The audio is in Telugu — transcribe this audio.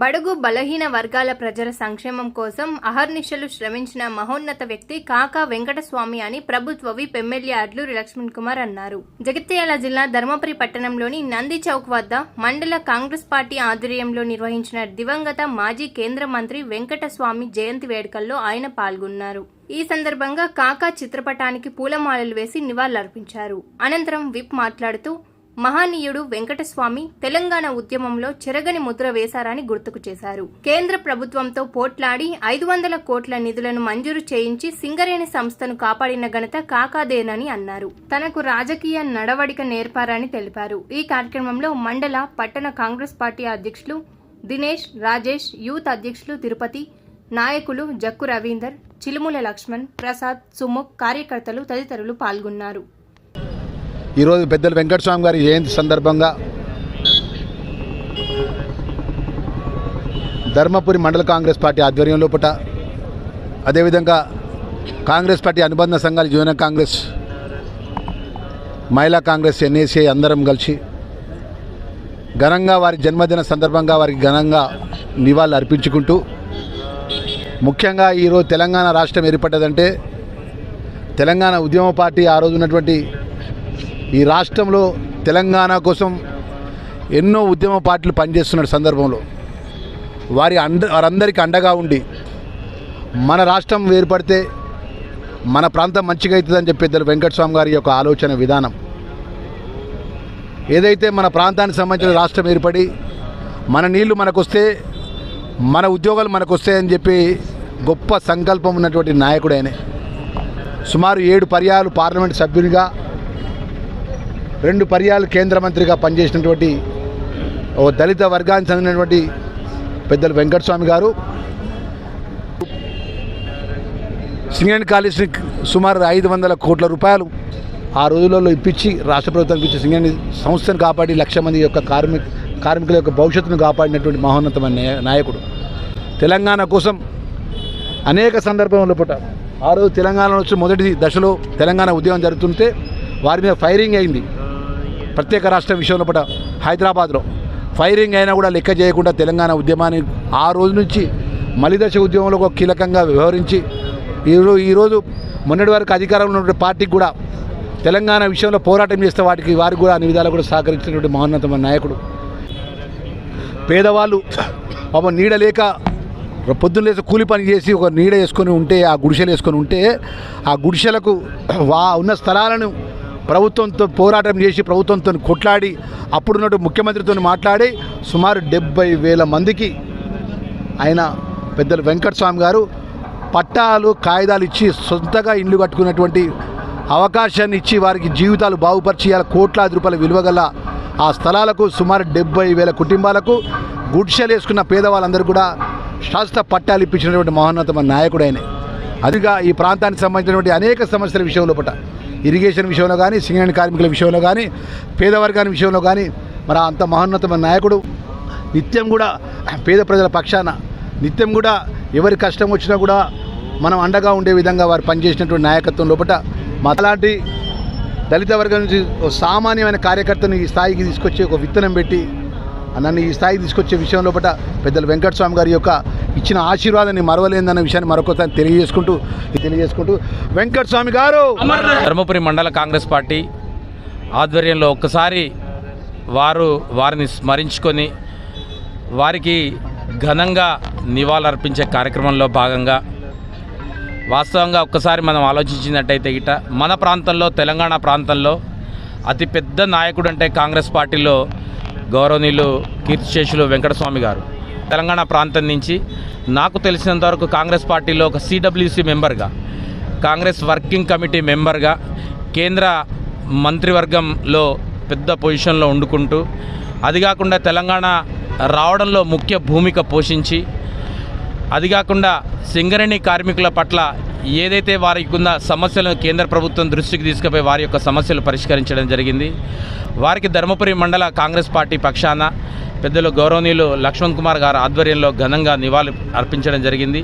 బడుగు బలహీన వర్గాల ప్రజల సంక్షేమం కోసం అహర్నిశలు శ్రమించిన మహోన్నత వ్యక్తి కాకా వెంకటస్వామి అని ప్రభుత్వ విప్ ఎమ్మెల్యే అడ్లూరి లక్ష్మణ్ కుమార్ అన్నారు. జగిత్యాల జిల్లా ధర్మపురి పట్టణంలోని నంది చౌక్ వద్ద మండల కాంగ్రెస్ పార్టీ ఆధ్వర్యంలో నిర్వహించిన దివంగత మాజీ కేంద్ర మంత్రి వెంకటస్వామి జయంతి వేడుకల్లో ఆయన పాల్గొన్నారు. ఈ సందర్భంగా కాకా చిత్రపటానికి పూలమాలలు వేసి నివాళులర్పించారు. అనంతరం విప్ మాట్లాడుతూ మహానీయుడు వెంకటస్వామి తెలంగాణ ఉద్యమంలో చెరగని ముద్ర వేశారని గుర్తుకు చేశారు. కేంద్ర ప్రభుత్వంతో పోట్లాడి ఐదు వందల కోట్ల నిధులను మంజూరు చేయించి సింగరేణి సంస్థను కాపాడిన ఘనత కాకాదేనని అన్నారు. తనకు రాజకీయ నడవడిక నేర్పారని తెలిపారు. ఈ కార్యక్రమంలో మండల పట్టణ కాంగ్రెస్ పార్టీ అధ్యక్షులు దినేష్ రాజేష్ యూత్ అధ్యక్షులు తిరుపతి నాయకులు జక్కు రవీందర్ చిలుముల లక్ష్మణ్ ప్రసాద్ సుముఖ్ కార్యకర్తలు తదితరులు పాల్గొన్నారు. ఈరోజు పెద్దలు వెంకటస్వామి గారి జయంతి సందర్భంగా ధర్మపురి మండల కాంగ్రెస్ పార్టీ ఆధ్వర్యంలో పుట అదేవిధంగా కాంగ్రెస్ పార్టీ అనుబంధ సంఘాలు యువన కాంగ్రెస్ మహిళా కాంగ్రెస్ ఎన్ఏసీఐ అందరం కలిసి ఘనంగా వారి జన్మదిన సందర్భంగా వారికి ఘనంగా నివాళులు అర్పించుకుంటూ ముఖ్యంగా ఈరోజు తెలంగాణ రాష్ట్రం ఏర్పడ్డదంటే తెలంగాణ ఉద్యమ పార్టీ ఆ రోజు ఉన్నటువంటి ఈ రాష్ట్రంలో తెలంగాణ కోసం ఎన్నో ఉద్యమ పార్టీలు పనిచేస్తున్న సందర్భంలో వారి అండ వారందరికీ అండగా ఉండి మన రాష్ట్రం ఏర్పడితే మన ప్రాంతం మంచిగా అవుతుందని చెప్పి ఇద్దరు వెంకటస్వామి గారి యొక్క ఆలోచన విధానం. ఏదైతే మన ప్రాంతానికి సంబంధించిన రాష్ట్రం ఏర్పడి మన నీళ్ళు మనకొస్తే మన ఉద్యోగాలు మనకు వస్తాయని చెప్పి గొప్ప సంకల్పం ఉన్నటువంటి నాయకుడు ఆయనే. సుమారు ఏడు పర్యాలు పార్లమెంట్ సభ్యునిగా రెండు పర్యాలు కేంద్ర మంత్రిగా పనిచేసినటువంటి ఓ దళిత వర్గానికి చెందినటువంటి పెద్దలు వెంకటస్వామి గారు. సింగరేణి కాలేజీని సుమారు ఐదు వందల కోట్ల రూపాయలు ఆ రోజులలో ఇప్పించి రాష్ట్ర ప్రభుత్వానికి ఇచ్చి సింగరేణి సంస్థను కాపాడి లక్ష మంది యొక్క కార్మిక కార్మికుల యొక్క భవిష్యత్తును కాపాడినటువంటి మహోన్నతమైన నాయకుడు. తెలంగాణ కోసం అనేక సందర్భంలో పూట ఆ రోజు తెలంగాణలో వచ్చి మొదటి దశలో తెలంగాణ ఉద్యమం జరుగుతుంటే వారి మీద ఫైరింగ్ అయింది. ప్రత్యేక రాష్ట్రం విషయంలో పట హైదరాబాద్లో ఫైరింగ్ అయినా కూడా లెక్క చేయకుండా తెలంగాణ ఉద్యమాన్ని ఆ రోజు నుంచి మలిదశ ఉద్యమంలో ఒక కీలకంగా వ్యవహరించి ఈరోజు ఈరోజు మొన్నటి వరకు అధికారంలో ఉన్నటువంటి పార్టీకి కూడా తెలంగాణ విషయంలో పోరాటం చేస్తే వాటికి వారికి కూడా అన్ని విధాలు కూడా సహకరించినటువంటి మహోన్నతమైన నాయకుడు. పేదవాళ్ళు పాప నీడ లేక పొద్దున్న లేచి కూలి పని చేసి ఒక నీడ వేసుకొని ఉంటే ఆ గుడిసెలు వేసుకొని ఉంటే ఆ గుడిసెలకు వా ఉన్న స్థలాలను ప్రభుత్వంతో పోరాటం చేసి ప్రభుత్వంతో కొట్లాడి అప్పుడున్నట్టు ముఖ్యమంత్రితో మాట్లాడి సుమారు డెబ్బై వేల మందికి ఆయన పెద్దలు వెంకటస్వామి గారు పట్టాలు కాగితాలు ఇచ్చి సొంతగా ఇల్లు కట్టుకున్నటువంటి అవకాశాన్ని ఇచ్చి వారికి జీవితాలు బాగుపరిచి ఇలా కోట్లాది రూపాయల విలువగల ఆ స్థలాలకు సుమారు డెబ్బై వేల కుటుంబాలకు గుడిసెలు వేసుకున్న పేదవాళ్ళందరూ కూడా శాస్త్ర పట్టాలు ఇప్పించినటువంటి మహోన్నతమ నాయకుడు ఆయన. అదిగా ఈ ప్రాంతానికి సంబంధించినటువంటి అనేక సమస్యల విషయంలో పట్ట ఇరిగేషన్ విషయంలో కానీ సింగరేణి కార్మికుల విషయంలో కానీ పేదవర్గాని విషయంలో కానీ మరి అంత మహోన్నతమైన నాయకుడు నిత్యం కూడా పేద ప్రజల పక్షాన నిత్యం కూడా ఎవరి కష్టం వచ్చినా కూడా మనం అండగా ఉండే విధంగా వారు పనిచేసినటువంటి నాయకత్వం లోపల మాలాంటి దళిత వర్గం నుంచి ఒక సామాన్యమైన కార్యకర్తను ఈ స్థాయికి తీసుకొచ్చి ఒక విత్తనం పెట్టి నన్ను ఈ స్థాయికి తీసుకొచ్చే విషయం లోపల పెద్దలు వెంకటస్వామి గారి యొక్క ఇచ్చిన ఆశీర్వాదాన్ని మరవలేదన్న విషయాన్ని మరొకసారి తెలియజేసుకుంటూ తెలియజేసుకుంటూ వెంకటస్వామి గారు. ధర్మపురి మండల కాంగ్రెస్ పార్టీ ఆధ్వర్యంలో ఒక్కసారి వారు వారిని స్మరించుకొని వారికి ఘనంగా నివాళులర్పించే కార్యక్రమంలో భాగంగా వాస్తవంగా ఒక్కసారి మనం ఆలోచించినట్టయితే గిట మన ప్రాంతంలో తెలంగాణ ప్రాంతంలో అతిపెద్ద నాయకుడు అంటే కాంగ్రెస్ పార్టీలో గౌరవనీయులు కీర్తిశేషులు వెంకటస్వామి గారు. తెలంగాణ ప్రాంతం నుంచి నాకు తెలిసినంతవరకు కాంగ్రెస్ పార్టీలో ఒక సిడబ్ల్యూసి మెంబర్గా కాంగ్రెస్ వర్కింగ్ కమిటీ మెంబర్గా కేంద్ర మంత్రివర్గంలో పెద్ద పొజిషన్లో వండుకుంటూ అది కాకుండా తెలంగాణ రావడంలో ముఖ్య భూమిక పోషించి అది కాకుండా సింగరేణి కార్మికుల పట్ల ఏదైతే వారికి ఉన్న సమస్యలను కేంద్ర ప్రభుత్వం దృష్టికి తీసుకుపోయి వారి యొక్క సమస్యలు పరిష్కరించడం జరిగింది. వారికి ధర్మపురి మండల కాంగ్రెస్ పార్టీ పక్షాన పెద్దలు గౌరవనీయులు లక్ష్మణ్ కుమార్ గారు ఆధ్వర్యంలో ఘనంగా నివాళి అర్పించడం జరిగింది.